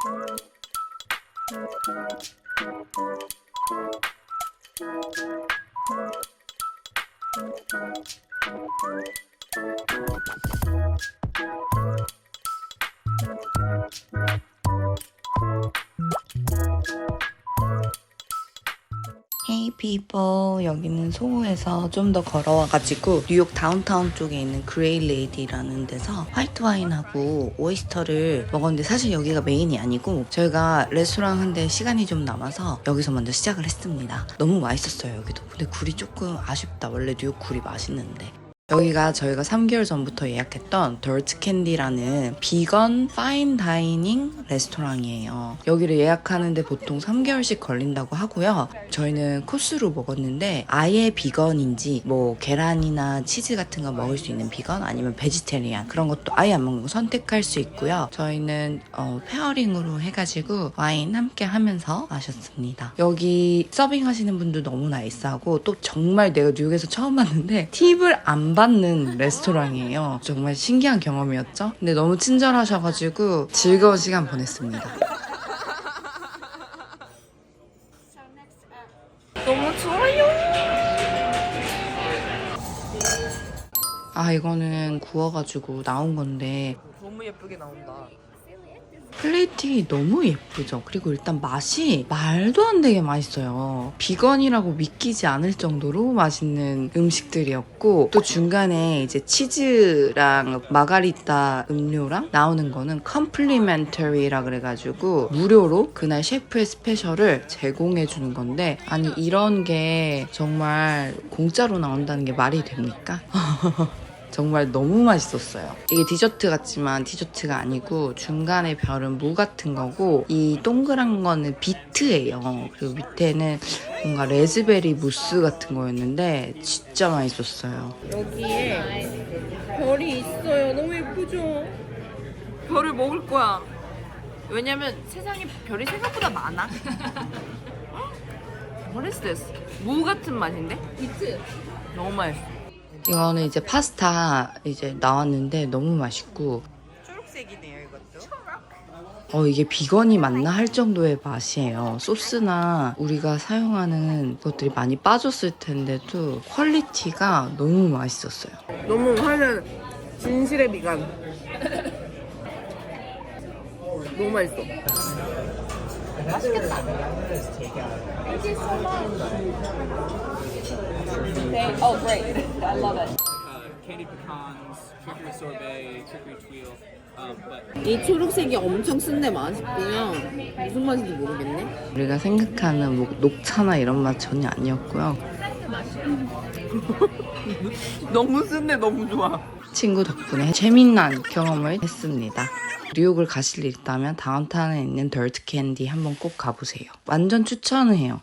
Thank you. Hey people, 여기는 소호에서 좀 더 걸어와가지고 뉴욕 다운타운 쪽에 있는 그레이 레이디라는 데서 화이트 와인하고 오이스터를 먹었는데 사실 여기가 메인이 아니고 저희가 레스토랑 한대 시간이 좀 남아서 여기서 먼저 시작을 했습니다. 너무 맛있었어요 여기도. 근데 굴이 조금 아쉽다. 원래 뉴욕 굴이 맛있는데. 여기가 저희가 3개월 전부터 예약했던 덜트 캔디라는 비건 파인 다이닝 레스토랑이에요. 여기를 예약하는데 보통 3개월씩 걸린다고 하고요. 저희는 코스로 먹었는데 아예 비건인지 뭐 계란이나 치즈 같은 거 먹을 수 있는 비건 아니면 베지테리안 그런 것도 아예 안 먹는 거 선택할 수 있고요. 저희는 어, 페어링으로 해가지고 와인 함께 하면서 마셨습니다. 여기 서빙 하시는 분도 너무 나이스하고 또 정말 내가 뉴욕에서 처음 봤는데 팁을 안 받는 레스토랑이에요. 정말 신기한 경험이었죠. 근데 너무 친절하셔가지고 즐거운 시간 보냈습니다. 너무 좋아요. 아 이거는 구워가지고 나온 건데 너무 예쁘게 나온다. 플레이팅이 너무 예쁘죠. 그리고 일단 맛이 말도 안 되게 맛있어요. 비건이라고 믿기지 않을 정도로 맛있는 음식들이었고 또 중간에 이제 치즈랑 마가리타 음료랑 나오는 거는 컴플리멘터리라 그래가지고 무료로 그날 셰프의 스페셜을 제공해 주는 건데 아니 이런 게 정말 공짜로 나온다는 게 말이 됩니까? 정말 너무 맛있었어요. 이게 디저트 같지만 디저트가 아니고 중간에 별은 무 같은 거고 이 동그란 거는 비트예요. 그리고 밑에는 뭔가 레즈베리 무스 같은 거였는데 진짜 맛있었어요. 여기에 별이 있어요. 너무 예쁘죠? 별을 먹을 거야. 왜냐면 세상에 별이 생각보다 많아. What is this? 무 같은 맛인데? 비트. 너무 맛있어. 이거는 이제 파스타 이제 나왔는데 너무 맛있고 초록색이네요, 이것도. 어, 이게 비건이 맞나 할 정도의 맛이에요. 소스나 우리가 사용하는 것들이 많이 빠졌을 텐데도 퀄리티가 너무 맛있었어요. 너무 하는 진실의 미간. 너무 맛있어. Oh, great. I love it. uh, candy pecans, sorbet, tweel. Um, but 이 초록색이 엄청 쓴데 맛있고요. 무슨 맛인지 모르겠네. 우리가 생각하는 뭐 녹차나 이런 맛 전혀 아니었고요. 너무 쓴데 너무 좋아. 친구 덕분에 재미난 경험을 했습니다. 뉴욕을 가실 일 있다면 다운타운에 있는 덜트 캔디 한번 꼭 가보세요. 완전 추천을 해요.